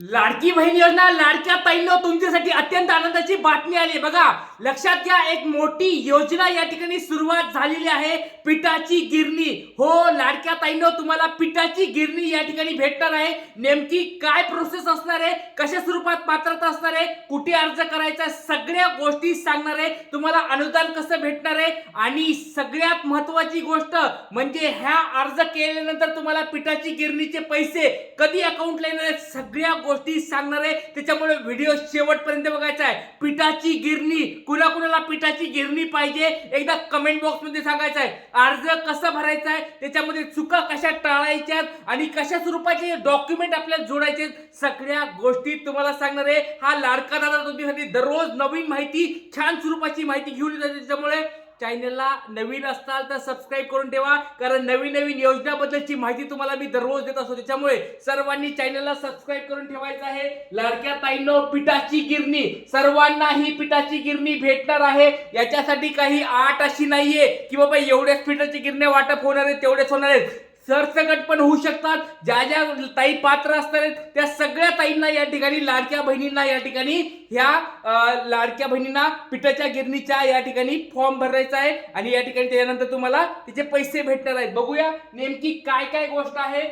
लाडकी बहीण योजना लाडक्या ताईंनो तुमच्यासाठी अत्यंत आनंदाची बातमी आली बघा लक्षात घ्या एक मोठी योजना या ठिकाणी सुरुवात झालेली आहे पिठाची गिरणी. हो लाडक्या ताईंनो तुम्हाला पिठाची गिरणी या ठिकाणी भेटणार आहे. नेमकी काय प्रोसेस असणार आहे कशा स्वरूपात पात्रता असणार आहे कुठे अर्ज करायचा सगळ्या गोष्टी सांगणार आहे. तुम्हाला अनुदान कसं भेटणार आहे? आणि सगळ्यात महत्वाची गोष्ट म्हणजे ह्या अर्ज केल्यानंतर तुम्हाला पिठाची गिरणीचे पैसे कधी अकाउंटला येणार आहेत? सगळ्या गोष्टी सांगणार आहे. त्याच्यामुळे व्हिडिओ शेवटपर्यंत बघायचा आहे. पिठाची गिरणी कुणाकुणाला पिठाची गिरणी पाहिजे? एकदा कमेंट बॉक्समध्ये सांगायचं आहे. अर्ज कसा भरायचा आहे? त्याच्यामध्ये चुका कशा टाळायच्यात? आणि कशा स्वरूपाचे डॉक्युमेंट आपल्याला जोडायचे सगळ्या गोष्टी तुम्हाला सांगणार आहे. हा लाडका दादा तुमच्यासाठी दररोज नवीन माहिती छान स्वरूपाची माहिती घेऊन येतात त्याच्यामुळे. चॅनलला नवीन असताल तर सबस्क्राईब करून ठेवा. कारण नवीन नवीन योजनाबद्दलची माहिती तुम्हाला मी दररोज देत असतो. त्याच्यामुळे सर्वांनी चॅनलला सबस्क्राईब करून ठेवायचं आहे. लाडक्या ताईनो पिठाची गिरणी. सर्वांना ही पिठाची गिरणी भेटणार आहे. याच्यासाठी काही आठ अशी नाहीये की बाबा एवढ्याच पिठाची गिरण्या वाटप होणार आहेत तेवढेच होणार आहेत. सरसकट पण होऊ शकतात. ज्या ज्या ताई पात्र असतात त्या सगळ्या ताईंना या ठिकाणी लाडक्या बहिणींना या ठिकाणी ह्या लाडक्या बहिणींना पिठाच्या गिरणीच्या या ठिकाणी फॉर्म भरायचा आहे. आणि या ठिकाणी त्याच्यानंतर तुम्हाला तिचे पैसे भेटणार आहेत. बघूया नेमकी काय काय गोष्ट आहे.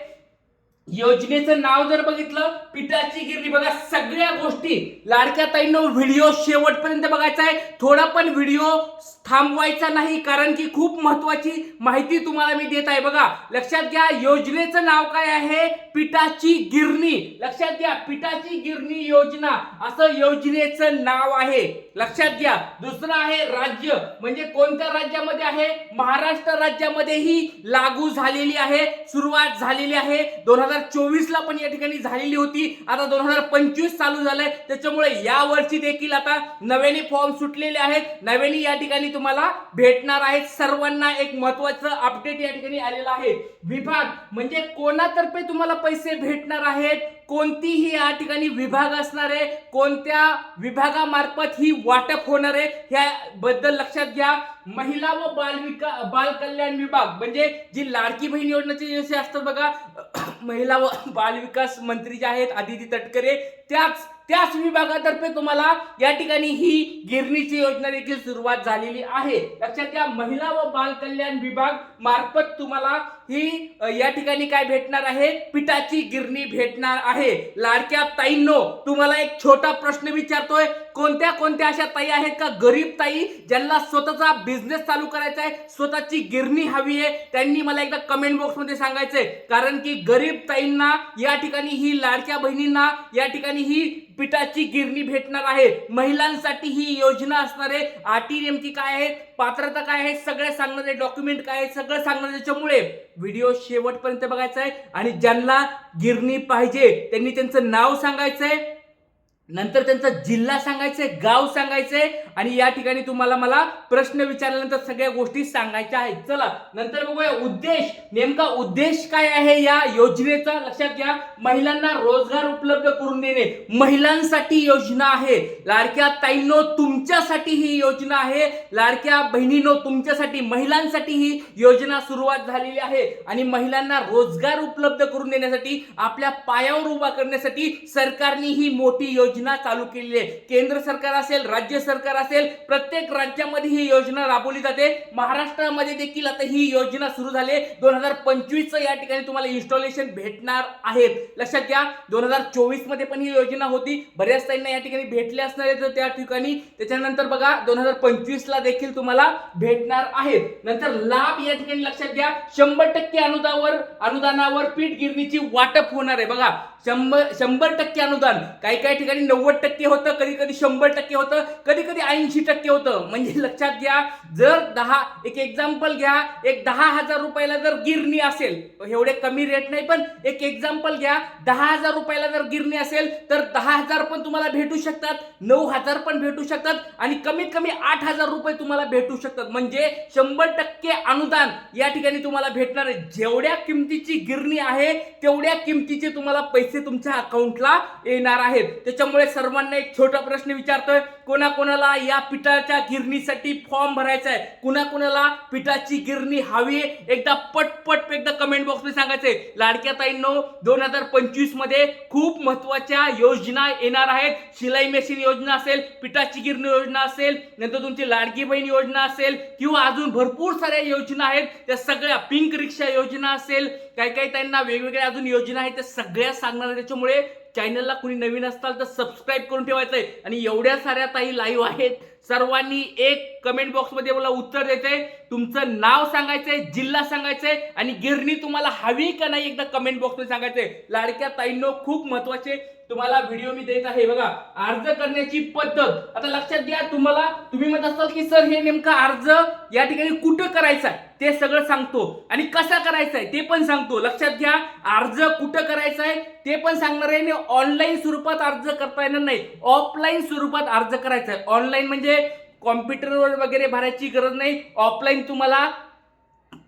योजनेचं नाव जर बघितलं पिठाची गिरणी बघा सगळ्या गोष्टी. लाडक्या ताईंनो व्हिडिओ शेवटपर्यंत बघायचा आहे. थोडा पण व्हिडिओ थांबवायचा नाही कारण की खूप महत्वाची माहिती तुम्हाला मी देत आहे. बघा लक्षात घ्या योजनेचं नाव काय आहे? पिठाची गिरणी. लक्षात घ्या पिठाची गिरणी योजना. असं योजनेचं नाव आहे. लक्षात घ्या दुसरं आहे राज्य. म्हणजे कोणत्या राज्यामध्ये आहे? महाराष्ट्र राज्यामध्ये ही लागू झालेली आहे सुरुवात झालेली आहे. दोन हजार चोवीस ला पण या ठिकाणी झालेली होती. आता दोन हजार पंचवीस चालू झालंय. त्याच्यामुळे या वर्षी देखील आता नव्याने फॉर्म सुटलेले आहेत. नव्याने या ठिकाणी तुम्हाला भेटणार आहेत. सर्वांना एक महत्वाचं अपडेट या ठिकाणी आलेलं आहे. विभाग म्हणजे कोणातर्फे तुम्हाला पैसे भेटणार आहेत? कोणतीही या ठिकाणी विभाग असणार आहे कोणत्या विभागामार्फत ही वाटप होणार आहे ह्याबद्दल लक्षात घ्या. महिला व बालविका बालकल्याण बाल कल्याण विभाग म्हणजे जी लाडकी बहीण योजनेचे जसे असतात बघा महिला व बालविकास मंत्री जे आहेत आदिती तटकरे त्याच त्याच विभागातर्फे तुम्हाला या ठिकाणी ही गिरणीची योजना देखील सुरुवात झालेली आहे. लक्षात घ्या महिला व बाल कल्याण विभाग मार्फत तुम्हाला ही या ठिकाणी काय भेटणार आहे? पिठाची गिरणी भेटणार आहे. लाडक्या ताईंनो तुम्हाला एक छोटा प्रश्न विचारतोय. कोणत्या कोणत्या अशा ताई आहेत का? गरीब ताई ज्यांना स्वतःचा बिझनेस चालू करायचा आहे स्वतःची गिरणी हवी आहे. त्यांनी मला एकदा कमेंट बॉक्समध्ये सांगायचंय. कारण की गरीब ताईंना या ठिकाणी ही लाडक्या बहिणींना या ठिकाणी ही पिठाची गिरणी भेटणार आहे. महिलांसाठी ही योजना असणार आहे. अटी नेमकी काय आहे पात्रता काय आहे सगळं सांगणार आहे डॉक्युमेंट काय आहे सगळं सांगणार त्याच्यामुळे व्हिडिओ शेवटपर्यंत बघायचा आहे आणि ज्यांना गिरणी पाहिजे त्यांनी त्यांचं नाव सांगायचंय. नंतर त्यांचा जिल्हा सांगायचंय गाव सांगायचंय आणि या ठिकाणी तुम्हाला मला प्रश्न विचारल्यानंतर सगळ्या गोष्टी सांगायच्या आहेत. चला नंतर बघूया उद्देश. नेमका उद्देश काय आहे या योजनेचा? लक्षात घ्या महिलांना रोजगार उपलब्ध करून देणे महिलांसाठी योजना आहे. लाडक्या ताईंनो तुमच्यासाठी ही योजना आहे. लाडक्या बहिणींनो तुमच्यासाठी महिलांसाठी ही योजना सुरुवात झालेली आहे. आणि महिलांना रोजगार उपलब्ध करून देण्यासाठी आपल्या पायावर उभा करण्यासाठी सरकारने ही मोठी योजना चालू केलेली आहे. केंद्र सरकार असेल राज्य सरकार असेल प्रत्येक राज्यामध्ये ही योजना राबवली जाते. महाराष्ट्रामध्ये देखील आता ही योजना सुरू झाली दोन हजार पंचवीस या ठिकाणी तुम्हाला इन्स्टॉलेशन भेटणार आहेत लक्षात घ्या दोन हजार चोवीसमध्ये पण ही योजना होती. बऱ्याच ताईंना या ठिकाणी भेटले असणार तर त्या ठिकाणी. त्याच्यानंतर बघा दोन हजार पंचवीस ला देखील तुम्हाला भेटणार आहेत नंतर लाभ या ठिकाणी लक्षात घ्या. शंभर टक्के अनुदानावर अनुदानावर पीठ गिरणीची वाटप होणार आहे. बघा शंभर शंभर टक्के अनुदान. काही काही ठिकाणी नव्वद टक्के होतं कधी कधी शंभर टक्के होतं कधी कधी ऐंशी टक्के होतं. म्हणजे लक्षात घ्या जर दहा एक एक्झाम्पल घ्या एक दहा हजार रुपयाला जर गिरणी असेल एवढे कमी रेट नाही पण एक एक्झाम्पल घ्या दहा हजार रुपयाला जर गिरणी असेल तर दहा हजार पण तुम्हाला भेटू शकतात नऊ हजार पण भेटू शकतात आणि कमीत कमी आठ हजार रुपये तुम्हाला भेटू शकतात. म्हणजे शंभर टक्के अनुदान या ठिकाणी तुम्हाला भेटणार आहे. जेवढ्या किमतीची गिरणी आहे तेवढ्या किमतीचे तुम्हाला पैसे पैसे तुमच्या अकाउंटला येणार आहेत. त्याच्यामुळे सर्वांना एक छोटा प्रश्न विचारतोय. कोणाकोणाला या पिठाच्या गिरणीसाठी फॉर्म भरायचा आहे? कुणाकुणाला पिठाची गिरणी हवी आहे? एकदा पटपट एकदा कमेंट बॉक्समध्ये सांगायचंय. लाडक्या ताईंनो दोन हजार पंचवीसमध्ये खूप महत्त्वाच्या योजना येणार आहेत. शिलाई मशीन योजना असेल पिठाची गिरणी योजना असेल नंतर तुमची लाडकी बहीण योजना असेल किंवा अजून भरपूर साऱ्या योजना आहेत. त्या सगळ्या पिंक रिक्षा योजना असेल काही काही त्यांना वेगवेगळ्या अजून योजना आहेत. त्या सगळ्या सांगणार आहे. त्याच्यामुळे चॅनलला कुणी नवीन असताल तर सबस्क्राईब करून ठेवायचं आहे आणि एवढ्या साऱ्या ताई लाईव्ह आहेत सर्वांनी एक कमेंट बॉक्समध्ये मला उत्तर द्यायचंय. तुमचं नाव सांगायचंय जिल्हा सांगायचंय आणि गिरणी तुम्हाला हवी का नाही एकदा कमेंट बॉक्समध्ये सांगायचंय. लाडक्या ताईंनो खूप महत्त्वाचे तुम्हाला व्हिडिओ मी देत आहे. बघा अर्ज करण्याची पद्धत. आता लक्षात घ्या तुम्हाला तुम्ही म्हणत असाल की सर हे नेमका अर्ज या ठिकाणी कुठं करायचा आहे? ते सगळं सांगतो. आणि कसा करायचा आहे ते पण सांगतो. लक्षात घ्या अर्ज कुठं करायचा आहे ते पण सांगणार आहे. आणि ऑनलाईन स्वरूपात अर्ज करता येणार नाही. ऑफलाईन स्वरूपात अर्ज करायचा आहे. ऑनलाईन म्हणजे कॉम्प्युटरवर वगैरे भरायची गरज नाही. ऑफलाईन तुम्हाला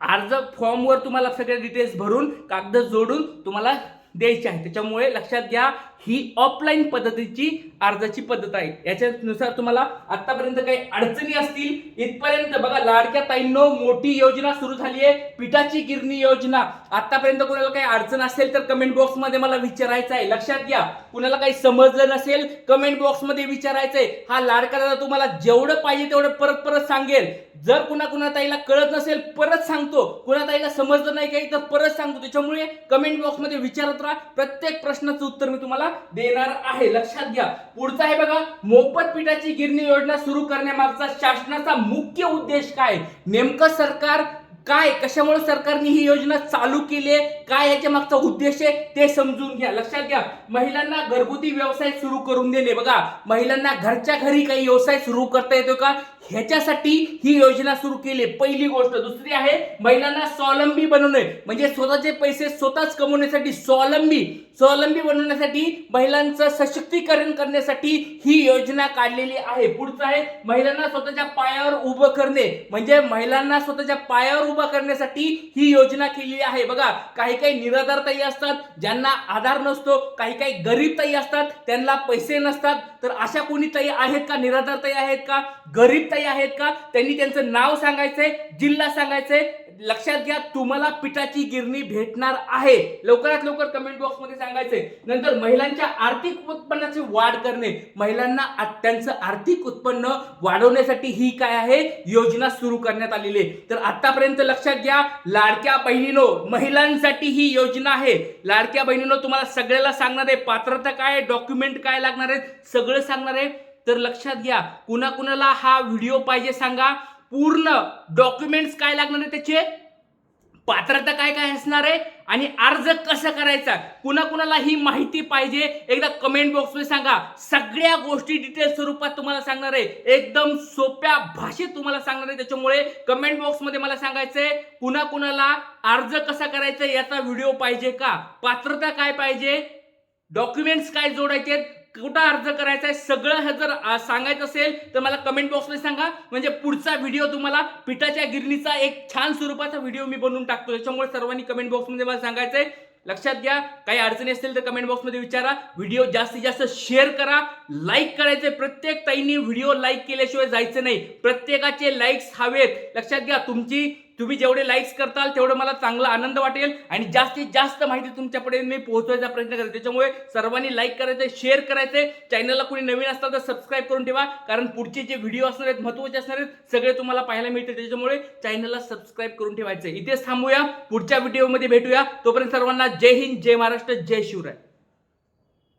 अर्ज फॉर्मवर तुम्हाला सगळे डिटेल्स भरून कागद जोडून तुम्हाला द्यायची आहे. त्याच्यामुळे लक्षात घ्या ही ऑफलाईन पद्धतीची अर्जाची पद्धत आहे. याच्यानुसार तुम्हाला आतापर्यंत काही अडचणी असतील इथपर्यंत बघा लाडक्या ताईंनो मोठी योजना सुरू झाली आहे. पिठाची गिरणी योजना. आतापर्यंत कोणाला काही अडचण असेल तर कमेंट बॉक्समध्ये मला विचारायचं आहे. लक्षात घ्या कुणाला काही समजलं नसेल कमेंट बॉक्समध्ये विचारायचंय. हा लाडका दादा तुम्हाला जेवढं पाहिजे तेवढं परत परत सांगेल. जर कुणा कुणा ताईला कळत नसेल परत सांगतो. कुणा ताईला समजलं नाही काही तर परत सांगतो. त्याच्यामुळे कमेंट बॉक्समध्ये विचारत विचारत राहा प्रत्येक प्रश्नाचं उत्तर मी तुम्हाला देणार आहे. लक्षात घ्या. पुढचा आहे बघा मोफत पिठाची गिरणी योजना सुरू करण्यामागचा शासनाचा मुख्य उद्देश काय? नेमकं सरकार काय कशामुळे सरकारने ही योजना चालू केली आहे? काय याच्या मागचा उद्देश आहे? ते समजून घ्या. लक्षात घ्या. महिलांना घरगुती व्यवसाय सुरू करून देणे. बघा महिलांना घरच्या घरी काही व्यवसाय सुरू करता येतो का? ह्याच्यासाठी ही योजना सुरू केली पहिली गोष्ट. दुसरी आहे महिलांना स्वावलंबी बनवणे. म्हणजे स्वतःचे पैसे स्वतःच कमवण्यासाठी स्वावलंबी. स्वावलंबी बनवण्यासाठी महिलांचं सशक्तीकरण करण्यासाठी ही योजना काढलेली आहे. पुढचं आहे महिलांना स्वतःच्या पायावर उभं करणे. म्हणजे महिलांना स्वतःच्या पायावर उभं करण्यासाठी ही योजना केलेली आहे. बघा काही काही निराधार ताई असतात ज्यांना आधार नसतो काही काही गरीब ताई असतात त्यांना पैसे नसतात. तर अशा कोणी ताई आहेत का? निराधार ताई आहेत का? गरीब ताई आहेत का? त्यांनी त्यांचं नाव सांगायचंय जिल्हा सांगायचंय लक्षात घ्या तुम्हाला पिठाची गिरणी भेटणार आहे. लवकरात लवकर कमेंट बॉक्समध्ये सांगायचंय. नंतर महिलांच्या आर्थिक उत्पन्नाची वाढ करणे. महिलांना त्यांचं आर्थिक उत्पन्न वाढवण्यासाठी ही काय आहे? योजना सुरू करण्यात आलेली आहे. तर आतापर्यंत लक्षात घ्या लाडक्या बहिणीनो महिलांसाठी ही योजना आहे. लाडक्या बहिणीनो तुम्हाला सगळ्याला सांगणार आहे. पात्रता काय डॉक्युमेंट काय लागणार आहे सगळं सांगणार आहे. तर लक्षात घ्या कुणाकुणाला हा व्हिडिओ पाहिजे सांगा. पूर्ण डॉक्युमेंट्स काय लागणार आहे त्याचे? पात्रता काय काय असणार आहे? आणि अर्ज कसा करायचा? कुणा कुणाला ही माहिती पाहिजे? एकदा कमेंट बॉक्समध्ये सांगा. सगळ्या गोष्टी डिटेल स्वरूपात तुम्हाला सांगणार आहे. एकदम सोप्या भाषेत तुम्हाला सांगणार आहे त्याच्यामुळे कमेंट बॉक्समध्ये मला सांगायचंय कुणा कुणाला अर्ज कसा करायचा याचा व्हिडिओ पाहिजे का? पात्रता काय पाहिजे? डॉक्युमेंट्स काय जोडायचे कुठं अर्ज करायचा आहे सगळं हे जर सांगायचं असेल तर मला कमेंट बॉक्समध्ये सांगा. म्हणजे पुढचा व्हिडिओ तुम्हाला पिठाच्या गिरणीचा एक छान स्वरूपाचा व्हिडिओ मी बनवून टाकतो. त्याच्यामुळे सर्वांनी कमेंट बॉक्समध्ये मला सांगायचं आहे लक्षात घ्या काही अडचणी असतील तर कमेंट बॉक्समध्ये विचारा. व्हिडिओ जास्तीत जास्त शेअर करा. लाईक करायचे प्रत्येक ताईंनी व्हिडिओ लाईक केल्याशिवाय जायचं नाही. प्रत्येकाचे लाईक्स हवेत. लक्षात घ्या तुमची तुम्ही जेवढे लाईक्स करताल तेवढं मला चांगला आनंद वाटेल आणि जास्तीत जास्त माहिती तुमच्यापर्यंत मी पोहोचवायचा प्रयत्न करेल त्याच्यामुळे सर्वांनी लाईक करायचं शेअर करायचं. चॅनलला कोणी नवीन असतात तर सबस्क्राईब करून ठेवा. कारण पुढचे जे व्हिडिओ असणार आहेत महत्त्वाचे असणार आहेत सगळे तुम्हाला पाहायला मिळतील. त्याच्यामुळे चॅनलला सबस्क्राईब करून ठेवायचं. इथेच थांबूया. पुढच्या व्हिडिओमध्ये भेटूया. तोपर्यंत सर्वांना जय हिंद जय महाराष्ट्र जय शिवराय.